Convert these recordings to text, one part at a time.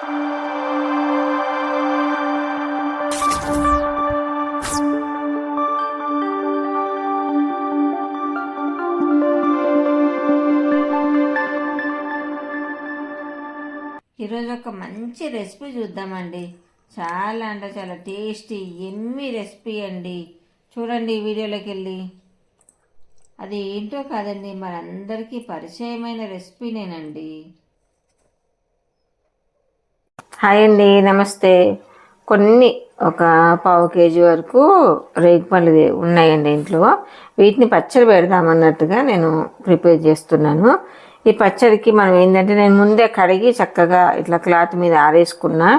ఈరోజు ఒక మంచి రెసిపీ చూద్దామండి. చాలా అంటే చాలా టేస్టీ ఎమ్మి రెసిపీ అండి. చూడండి ఈ వీడియోలోకి వెళ్ళి. అది ఏంటో కాదండి మనందరికీ పరిచయమైన రెసిపీనేనండి హాయ్ అండి నమస్తే. కొన్ని ఒక పావు కేజీ వరకు రేగిపళ్ళు ఉన్నాయండి ఇంట్లో. వీటిని పచ్చడి పెడదామన్నట్టుగా నేను ప్రిపేర్ చేస్తున్నాను. ఈ పచ్చడికి మనం ఏంటంటే నేను ముందే కడిగి చక్కగా ఇట్లా క్లాత్ మీద ఆరేసుకున్నా.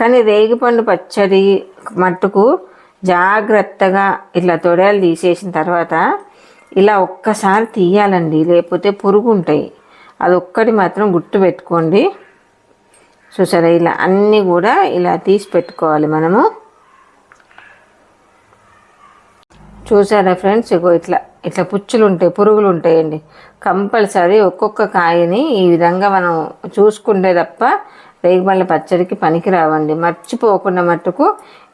కానీ రేగిపండు పచ్చడి మట్టుకు జాగ్రత్తగా ఇట్లా తొడలు తీసేసిన తర్వాత ఇలా ఒక్కసారి తీయాలండి. లేకపోతే పురుగు ఉంటాయి అది ఒక్కటి మాత్రం గుర్తు పెట్టుకోండి. చూసారా? ఇలా అన్నీ కూడా ఇలా తీసి పెట్టుకోవాలి మనము. చూసారా ఫ్రెండ్స్? ఇగో ఇట్లా ఇట్లా పుచ్చులు ఉంటాయి పురుగులు ఉంటాయండి కంపల్సరీ ఒక్కొక్క కాయని ఈ విధంగా మనం చూసుకుంటే తప్ప రేగుమల్ల పచ్చడికి పనికి రావండి మర్చిపోకుండా మట్టుకు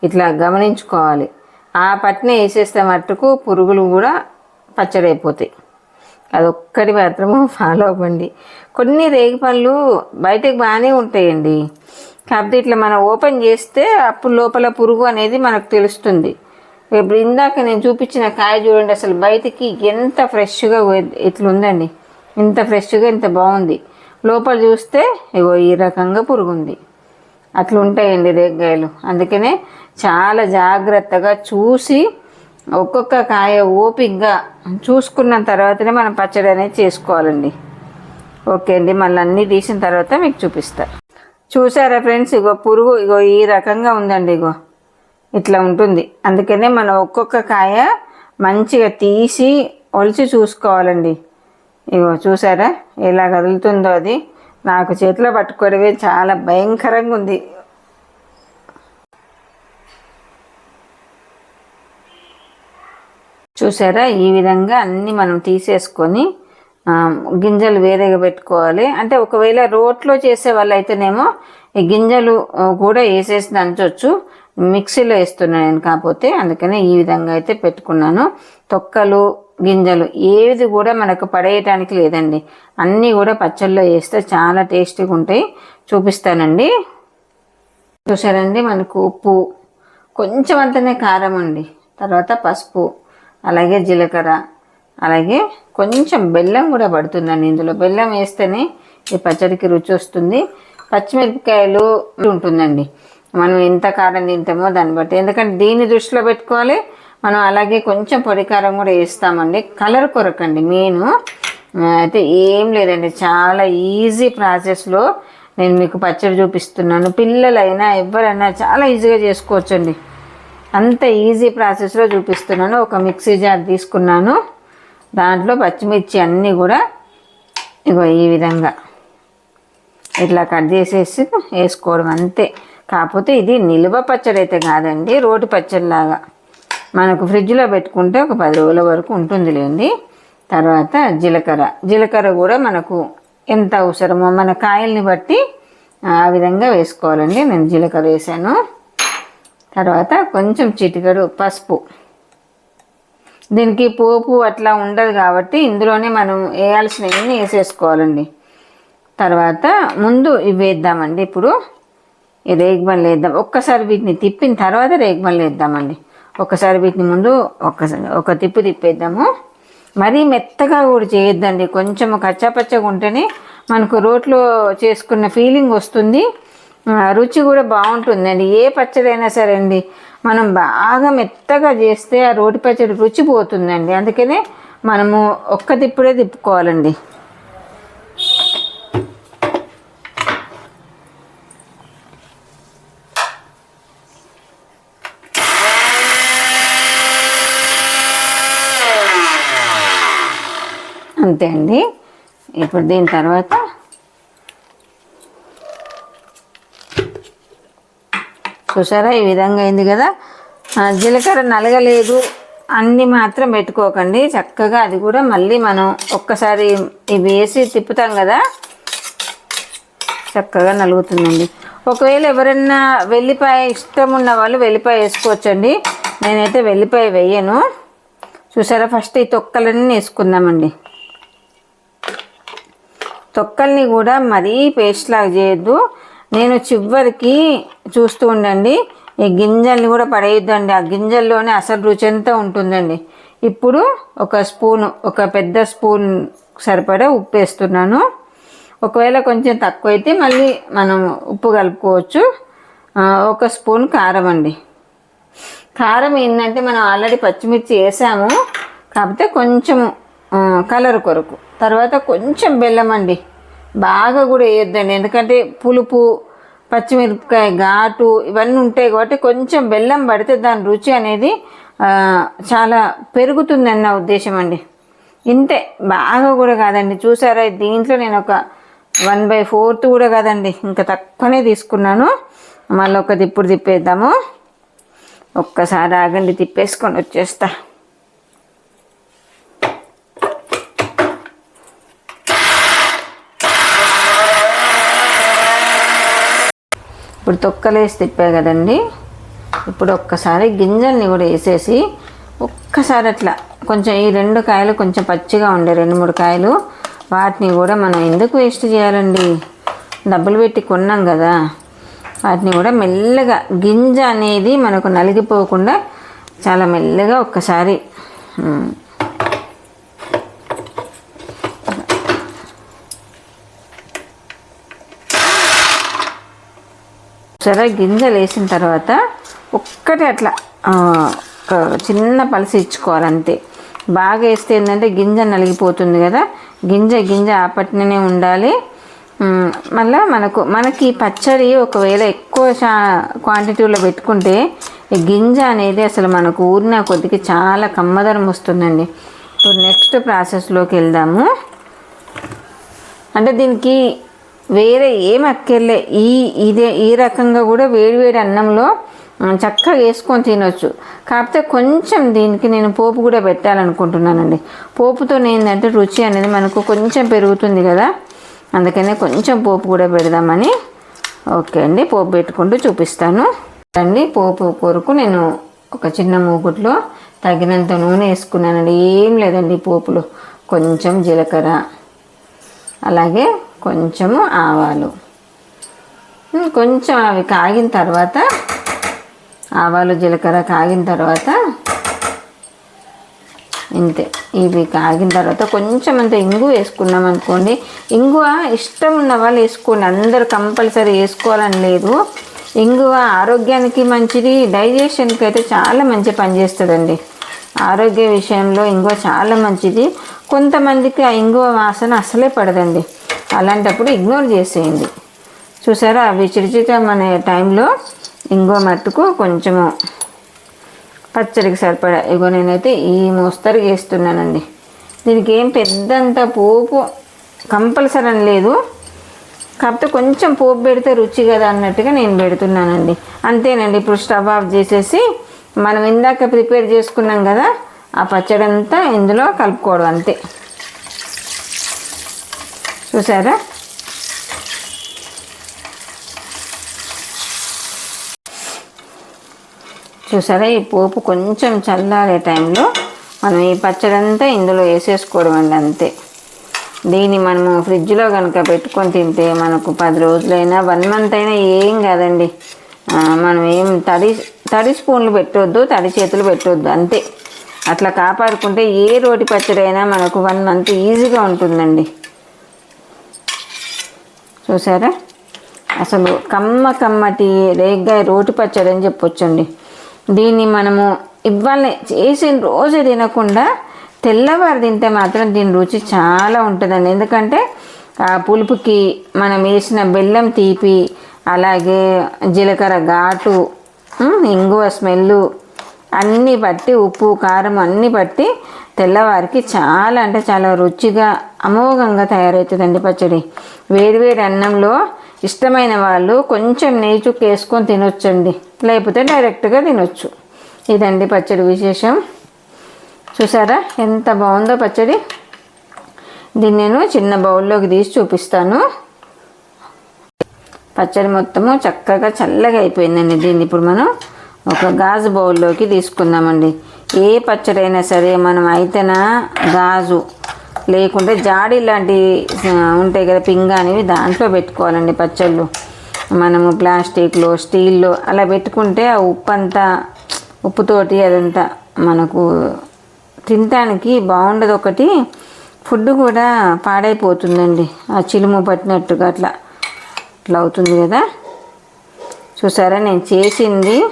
ఇట్లా గమనించుకోవాలి. ఆ పట్టిన వేసేస్తే మట్టుకు పురుగులు కూడా పచ్చడి అయిపోతాయి అదొక్కటి మాత్రము ఫాలో అవ్వండి. కొన్ని రేగి పళ్ళు బయటకు బాగానే ఉంటాయండి. కాకపోతే ఇట్లా మనం ఓపెన్ చేస్తే అప్పుడు లోపల పురుగు అనేది మనకు తెలుస్తుంది. ఇప్పుడు ఇందాక నేను చూపించిన కాయ చూడండి అసలు బయటికి ఎంత ఫ్రెష్గా ఇట్లా ఉందండి ఇంత ఫ్రెష్గా ఇంత బాగుంది. లోపల చూస్తే ఇగో ఈ రకంగా పురుగుంది. అట్లా ఉంటాయండి రేగ్గాయలు అందుకనే చాలా జాగ్రత్తగా చూసి ఒక్కొక్క కాయ ఓపిగ్గా చూసుకున్న తర్వాతనే మనం పచ్చడి అనేది చేసుకోవాలండి. ఓకే అండి మళ్ళీ అన్నీ తీసిన తర్వాత మీకు చూపిస్తా. చూసారా ఫ్రెండ్స్ ఇగో పురుగు ఇగో ఈ రకంగా ఉందండి ఇగో. ఇట్లా ఉంటుంది. అందుకనే మనం ఒక్కొక్క కాయ మంచిగా తీసి ఒలిచి చూసుకోవాలండి. ఇగో చూసారా ఎలా కదులుతుందో అది. నాకు చేతిలో పట్టుకోవడమే చాలా భయంకరంగా ఉంది. చూసారా? ఈ విధంగా అన్నీ మనం తీసేసుకొని గింజలు వేరేగా పెట్టుకోవాలి. అంటే ఒకవేళ రోట్లో చేసే వాళ్ళు అయితేనేమో ఈ గింజలు కూడా వేసేసి దంచవచ్చు మిక్సీలో వేస్తున్నాను నేను కాకపోతే అందుకనే ఈ విధంగా అయితే పెట్టుకున్నాను. తొక్కలు గింజలు ఏది కూడా మనకు పడేయటానికి లేదండి. అన్నీ కూడా పచ్చళ్ళలో వేస్తే చాలా టేస్టీగా ఉంటాయి. చూపిస్తానండి. చూసారండి మనకు ఉప్పు కొంచెం అంతనే కారం అండి. తర్వాత పసుపు. అలాగే జీలకర్ర అలాగే కొంచెం బెల్లం కూడా పడుతుందండి ఇందులో. బెల్లం వేస్తేనే ఈ పచ్చడికి రుచి వస్తుంది. పచ్చిమిరపకాయలు ఉంటుందండి. మనం ఎంత కారం తింటామో దాన్ని బట్టి. ఎందుకంటే దీన్ని దృష్టిలో పెట్టుకోవాలి. మనం అలాగే కొంచెం పొడి కారం కూడా వేస్తామండి. కలర్ కొరకండి. మెయిన్ అయితే ఏం లేదండి. చాలా ఈజీ ప్రాసెస్లో నేను మీకు పచ్చడి చూపిస్తున్నాను. పిల్లలైనా ఎవరైనా చాలా ఈజీగా చేసుకోవచ్చండి. అంత ఈజీ ప్రాసెస్లో చూపిస్తున్నాను. ఒక మిక్సీ జార్ తీసుకున్నాను. దాంట్లో పచ్చిమిర్చి అన్నీ కూడా ఇగో ఈ విధంగా ఇట్లా కట్ చేసేసి వేసుకోవడం అంతే. కాకపోతే ఇది నిల్వ పచ్చడి అయితే కాదండి రోటి పచ్చడిలాగా. మనకు ఫ్రిడ్జ్లో పెట్టుకుంటే ఒక పది రోజుల వరకు ఉంటుందిలేండి తర్వాత జీలకర్ర. జీలకర్ర కూడా మనకు ఎంత అవసరమో మన కాయల్ని బట్టి ఆ విధంగా వేసుకోవాలండి. నేను జీలకర్ర వేసాను. తర్వాత కొంచెం చిటికెడు పసుపు. దీనికి పోపు అట్లా ఉండదు కాబట్టి ఇందులోనే మనం వేయాల్సినవన్నీ వేసేసుకోవాలండి. తర్వాత ముందు ఇవి వేద్దామండి. ఇప్పుడు ఈ రేగిబండ్లు వేద్దాం. ఒక్కసారి వీటిని తిప్పిన తర్వాత రేగిబండ్లు వేద్దామండి. ఒకసారి వీటిని ముందు ఒక్కసారి ఒక తిప్పు తిప్పేద్దాము. మరీ మెత్తగా కూడా చేయొద్దండి. కొంచెం కచ్చాపచ్చగా ఉంటేనే మనకు రోట్లో చేసుకున్న ఫీలింగ్ వస్తుంది. రుచి కూడా బాగుంటుందండి. ఏ పచ్చడైనా సరే అండి మనం బాగా మెత్తగా చేస్తే ఆ రోటి పచ్చడి రుచి పోతుందండి. అందుకనే మనము ఒక్క తిప్పుడే తిప్పుకోవాలండి. అంతే అండి. ఇప్పుడు దీని తర్వాత చూసారా? ఈ విధంగా అయింది కదా? జీలకర్ర నలగలేదు. అన్నీ మాత్రం పెట్టుకోకండి. చక్కగా అది కూడా మళ్ళీ మనం ఒక్కసారి ఇవి వేసి తిప్పుతాం కదా? చక్కగా నలుగుతుందండి. ఒకవేళ ఎవరైనా వెల్లిపాయ ఇష్టం ఉన్న వాళ్ళు వెల్లిపాయ వేసుకోవచ్చండి. నేనైతే వెల్లిపాయ వేయను. చూసారా? ఫస్ట్ ఈ తొక్కలన్నీ వేసుకుందామండి. తొక్కల్ని కూడా మరీ పేస్ట్ లాగా చేయొద్దు. నేను చివరికి చూస్తూ ఉండండి ఈ గింజల్ని కూడా పడేయొద్దండి. ఆ గింజల్లోనే అసలు రుచి అంతా ఉంటుందండి. ఇప్పుడు ఒక స్పూన్ ఒక పెద్ద స్పూన్ సరిపడా ఉప్పు వేస్తున్నాను. ఒకవేళ కొంచెం తక్కువ అయితే మళ్ళీ మనం ఉప్పు కలుపుకోవచ్చు. ఒక స్పూన్ కారం అండి. కారం ఏంటంటే మనం ఆల్రెడీ పచ్చిమిర్చి వేసాము. కాకపోతే కొంచెం కలర్ కొరకు. తర్వాత కొంచెం బెల్లం అండి. బాగా కూడా వేయొద్దండి. ఎందుకంటే పులుపు పచ్చిమిరపకాయ ఘాటు ఇవన్నీ ఉంటాయి కాబట్టి కొంచెం బెల్లం పడితే దాని రుచి అనేది చాలా పెరుగుతుందని నా ఉద్దేశం అండి. ఇంతే. బాగా కూడా కాదండి. చూసారా దీంట్లో నేను ఒక వన్ బై ఫోర్త్ కూడా కాదండి. ఇంకా తక్కువనే తీసుకున్నాను. మళ్ళీ ఒక తిప్పుడు తిప్పేద్దాము. ఒక్కసారి ఆగండి తిప్పేసుకొని వచ్చేస్తా. ఇప్పుడు తొక్కలేసి తిప్పా కదండి. ఇప్పుడు ఒక్కసారి గింజల్ని కూడా వేసేసి ఒక్కసారి అట్లా కొంచెం ఈ రెండు కాయలు కొంచెం పచ్చిగా ఉండే రెండు మూడు కాయలు వాటిని కూడా మనం ఎందుకు వేస్ట్ చేయాలండి? డబ్బులు పెట్టి కొన్నాం కదా. వాటిని కూడా మెల్లగా గింజ అనేది మనకు నలిగిపోకుండా చాలా మెల్లగా ఒక్కసారి సరే గింజలు వేసిన తర్వాత ఒక్కటే అట్లా ఒక చిన్న పలసి ఇచ్చుకోవాలి అంతే బాగా వేస్తే ఏంటంటే గింజ నలిగిపోతుంది కదా గింజ గింజ ఆపట్ననే ఉండాలి. మళ్ళీ మనకు మనకి పచ్చడి ఒకవేళ ఎక్కువ షా క్వాంటిటీలో పెట్టుకుంటే ఈ గింజ అనేది అసలు మనకు ఊరిన కొద్దికి చాలా కమ్మదనం వస్తుందండి. ఇప్పుడు నెక్స్ట్ ప్రాసెస్లోకి వెళ్దాము. అంటే దీనికి వేరే ఏం అక్కర్లే. ఈ ఇదే ఈ రకంగా కూడా వేడివేడి అన్నంలో చక్కగా వేసుకొని తినొచ్చు. కాకపోతే కొంచెం దీనికి నేను పోపు కూడా పెట్టాలనుకుంటున్నానండి. పోపుతో ఏంటంటే రుచి అనేది మనకు కొంచెం పెరుగుతుంది కదా. అందుకనే కొంచెం పోపు కూడా పెడదామని. ఓకే అండి పోపు పెట్టుకుంటూ చూపిస్తాను. అండి పోపు కొరకు నేను ఒక చిన్న మూకుట్లో తగినంత నూనె వేసుకున్నానండి. ఏం లేదండి పోపులో. కొంచెం జీలకర్ర అలాగే కొంచెము ఆవాలు. కొంచెం అవి కాగిన తర్వాత ఆవాలు జీలకర్ర కాగిన తర్వాత ఇంతే. ఇవి కాగిన తర్వాత కొంచెం అంత ఇంగు వేసుకున్నాం అనుకోండి. ఇంగువ ఇష్టం ఉన్న వాళ్ళు వేసుకోండి. అందరు కంపల్సరీ వేసుకోవాలని లేదు. ఇంగువ ఆరోగ్యానికి మంచిది డైజెషన్కి అయితే చాలా మంచి పనిచేస్తుందండి ఆరోగ్య విషయంలో ఇంగువ చాలా మంచిది. కొంతమందికి ఆ ఇంగువ వాసన అసలే పడదండి. అలాంటప్పుడు ఇగ్నోర్ చేసేయండి. చూసారా? అవి అనే టైంలో ఇంకో మట్టుకు కొంచెము పచ్చడికి సరిపడా. ఇగో నేనైతే ఈ మోస్తరు వేస్తున్నానండి దీనికి ఏం పెద్దంత పోపు కంపల్సరీ అని లేదు. కాకపోతే కొంచెం పోపు పెడితే రుచి కదా అన్నట్టుగా నేను పెడుతున్నానండి. అంతేనండి ఇప్పుడు స్టవ్ ఆఫ్ చేసేసి మనం ఇందాక ప్రిపేర్ చేసుకున్నాం కదా ఆ పచ్చడి అంతా ఇందులో కలుపుకోవడం అంతే. చూసారా? చూసారా? ఈ పోపు కొంచెం చల్లారే టైంలో మనం ఈ పచ్చడంతా ఇందులో వేసేసుకోవడం అండి అంతే. దీన్ని మనము ఫ్రిడ్జ్లో కనుక పెట్టుకొని తింటే మనకు పది రోజులైనా వన్ మంత్ అయినా ఏం కాదండి. మనం ఏం తడి తడి స్పూన్లు పెట్టొద్దు తడి చేతులు పెట్టొద్దు అంతే. అట్లా కాపాడుకుంటే ఏ రోటి పచ్చడి అయినా మనకు వన్ మంత్ ఈజీగా ఉంటుందండి. చూసారా? అసలు కమ్మ కమ్మటి రేగ్గాయ రోటి పచ్చడి అని చెప్పొచ్చండి. దీన్ని మనము ఇవాళ చేసిన రోజు తినకుండా తెల్లవారు తింటే మాత్రం దీని రుచి చాలా ఉంటుందండి. ఎందుకంటే ఆ పులుపుకి మనం వేసిన బెల్లం తీపి అలాగే జీలకర్ర ఘాటు ఇంగువ స్మెల్లు అన్నీ పట్టి ఉప్పు కారం అన్నీ పట్టి తెల్లవారికి చాలా అంటే చాలా రుచిగా అమోఘంగా తయారవుతుందండి పచ్చడి. వేడివేడి అన్నంలో ఇష్టమైన వాళ్ళు కొంచెం నెయ్యి చుక్క వేసుకొని తినొచ్చండి. లేకపోతే డైరెక్ట్గా తినొచ్చు. ఇదండి పచ్చడి విశేషం. చూసారా? ఎంత బాగుందో పచ్చడి. దీన్ని నేను చిన్న బౌల్లోకి తీసి చూపిస్తాను. పచ్చడి మొత్తము చక్కగా చల్లగా అయిపోయిందండి. దీన్ని ఇప్పుడు మనం ఒక గాజు బౌల్లోకి తీసుకుందామండి. ఏ పచ్చడైనా సరే మనం అయితేనా గాజు. లేకుంటే జాడి లాంటివి ఉంటాయి కదా పింగానివి దాంట్లో పెట్టుకోవాలండి పచ్చళ్ళు. మనము ప్లాస్టిక్లో స్టీల్లో అలా పెట్టుకుంటే ఆ ఉప్పు అంతా ఉప్పుతోటి అదంతా మనకు తినటానికి బాగుండదు. ఒకటి ఫుడ్ కూడా పాడైపోతుందండి. ఆ చిలుము పట్టినట్టుగా అట్లా అట్లా అవుతుంది కదా. చూసారా నేను చేసింది.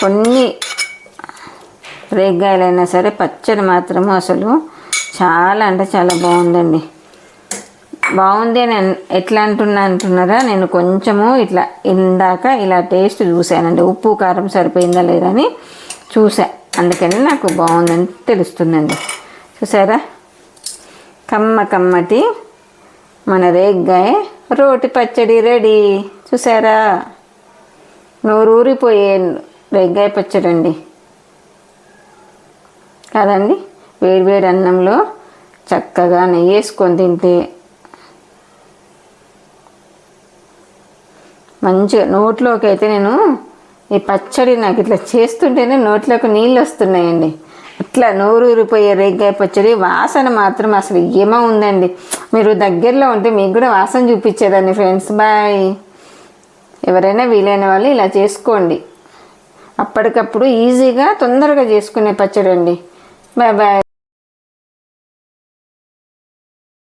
కొన్ని రేగ్గాయలైనా సరే పచ్చడి మాత్రము అసలు చాలా అంటే చాలా బాగుందండి. బాగుంది అని ఎట్లా అంటున్నా అంటున్నారా? నేను కొంచెము ఇట్లా ఇందాక ఇలా టేస్ట్ చూశానండి. ఉప్పు కారం సరిపోయిందా లేదా అని చూసా అందుకని నాకు బాగుందని తెలుస్తుందండి. చూసారా కమ్మ కమ్మటి మన రేగ్గాయ రోటి పచ్చడి రెడీ. చూసారా నోరూరిపోయే రేగ్గాయ పచ్చడి అండి కదండి. వేడివేడి అన్నంలో చక్కగా నెయ్యి వేసుకొని తింటే మంచిగా నోట్లోకి అయితే నేను ఈ పచ్చడి నాకు ఇట్లా చేస్తుంటేనే నోట్లోకి నీళ్ళు వస్తున్నాయండి. ఇట్లా నోరు ఊరిపోయే రేగ్గాయ పచ్చడి వాసన మాత్రం అసలు ఏమో ఉందండి. మీరు దగ్గరలో ఉంటే మీకు కూడా వాసన చూపించేదాన్ని ఫ్రెండ్స్. బాయ్. ఎవరైనా వీలైన వాళ్ళు ఇలా చేసుకోండి. అప్పటికప్పుడు ఈజీగా తొందరగా చేసుకునే పచ్చడి అండి బాయ్ బాయ్